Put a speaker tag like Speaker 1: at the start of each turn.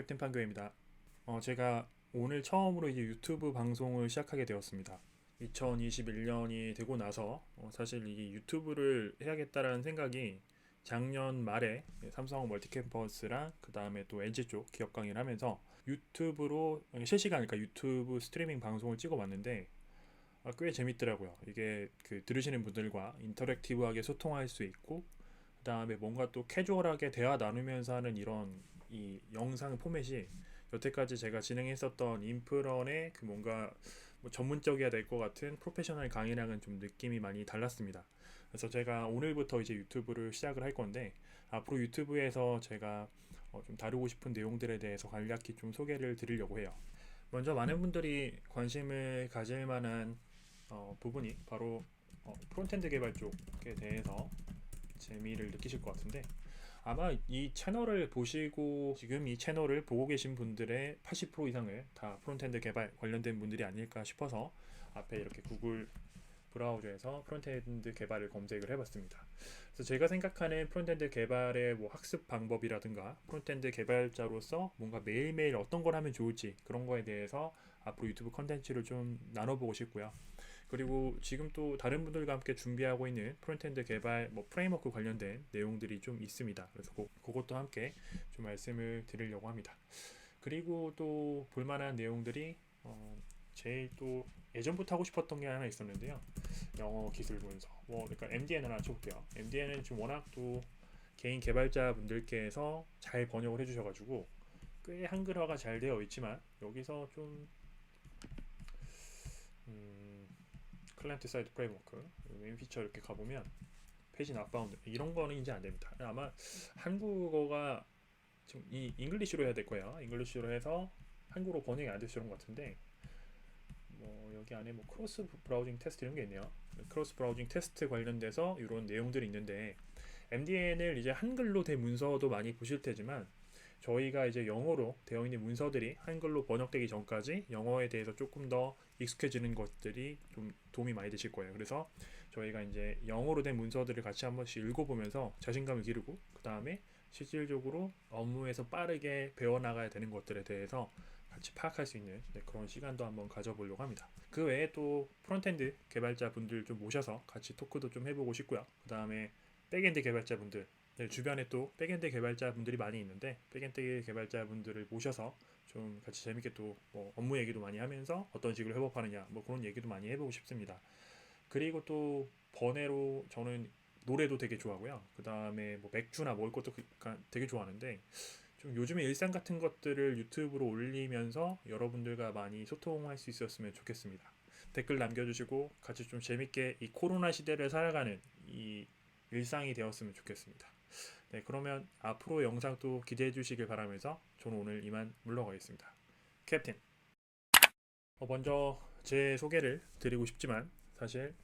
Speaker 1: 캡틴 판교입니다. 어, 제가 오늘 처음으로 이제 유튜브 방송을 시작하게 되었습니다. 2021년이 되고 나서 어, 사실 이 유튜브를 해야겠다라는 생각이 작년 말에 삼성 멀티캠퍼스랑 그 다음에 또 LG 쪽 기업 강의를 하면서 유튜브로 실시간 그러니까 유튜브 스트리밍 방송을 찍어봤는데 아, 꽤 재밌더라고요. 이게 그 들으시는 분들과 인터랙티브하게 소통할 수 있고 그 다음에 뭔가 또 캐주얼하게 대화 나누면서 하는 이런 이 영상 포맷이 여태까지 제가 진행했었던 인프런의 그 뭔가 뭐 전문적이어야 될 것 같은 프로페셔널 강의랑은 좀 느낌이 많이 달랐습니다. 그래서 제가 오늘부터 이제 유튜브를 시작을 할 건데 앞으로 유튜브에서 제가 어, 좀 다루고 싶은 내용들에 대해서 간략히 좀 소개를 드리려고 해요. 먼저 많은 분들이 관심을 가질 만한 어, 부분이 바로 어, 프론트엔드 개발 쪽에 대해서 재미를 느끼실 것 같은데 아마 이 채널을 보시고 지금 이 채널을 보고 계신 분들의 80% 이상을 다 프론트엔드 개발 관련된 분들이 아닐까 싶어서 앞에 이렇게 구글 브라우저에서 프론트엔드 개발을 검색을 해봤습니다. 그래서 제가 생각하는 프론트엔드 개발의 뭐 학습 방법이라든가 프론트엔드 개발자로서 뭔가 매일매일 어떤 걸 하면 좋을지 그런 거에 대해서 앞으로 유튜브 컨텐츠를 좀 나눠보고 싶고요. 그리고 지금 또 다른 분들과 함께 준비하고 있는 프론트엔드 개발 뭐 프레임워크 관련된 내용들이 좀 있습니다. 그래서 그, 그것도 함께 좀 말씀을 드리려고 합니다. 그리고 또 볼만한 내용들이 어, 제일 또 예전부터 하고 싶었던 게 하나 있었는데요. 영어 기술 문서. 뭐 그러니까 MDN 하나 쳐볼게요. MDN은 지금 워낙 또 개인 개발자 분들께서 잘 번역을 해주셔가지고 꽤 한글화가 잘 되어 있지만 여기서 좀 음, 클라이언트 사이드 프레임워크 메인 피처 이렇게 가보면 페이지 납바운드 이런 거는 이제 안 됩니다. 아마 한국어가 지금 이 잉글리시로 해야 될 거예요. 잉글리시로 해서 한국어로 번역이 안 되시는 것 같은데 뭐 여기 안에 뭐 크로스 브라우징 테스트 이런 게 있네요. 크로스 브라우징 테스트 관련돼서 이런 내용들이 있는데 MDN을 이제 한글로 된 문서도 많이 보실 테지만 저희가 이제 영어로 되어 있는 문서들이 한글로 번역되기 전까지 영어에 대해서 조금 더 익숙해지는 것들이 좀 도움이 많이 되실 거예요. 그래서 저희가 이제 영어로 된 문서들을 같이 한 번씩 읽어보면서 자신감을 기르고 그 다음에 실질적으로 업무에서 빠르게 배워나가야 되는 것들에 대해서 같이 파악할 수 있는 네, 그런 시간도 한번 가져보려고 합니다. 그 외에 또 프론트엔드 개발자 분들 좀 모셔서 같이 토크도 좀 해보고 싶고요. 그 다음에 백엔드 개발자 분들 네, 주변에 또 백엔드 개발자 분들이 많이 있는데 백엔드 개발자 분들을 모셔서 좀 같이 재밌게 또 뭐 업무 얘기도 많이 하면서 어떤 식으로 협업하느냐 뭐 그런 얘기도 많이 해보고 싶습니다. 그리고 또 번외로 저는 노래도 되게 좋아하고요. 그 다음에 뭐 맥주나 먹을 것도 그- 되게 좋아하는데 좀 요즘에 일상 같은 것들을 유튜브로 올리면서 여러분들과 많이 소통할 수 있었으면 좋겠습니다. 댓글 남겨주시고 같이 좀 재밌게 이 코로나 시대를 살아가는 이 일상이 되었으면 좋겠습니다. 네, 그러면 앞으로 영상도 기대해 주시길 바라면서 저는 오늘 이만 물러가겠습니다. 캡틴. 어, 먼저 제 소개를 드리고 싶지만 사실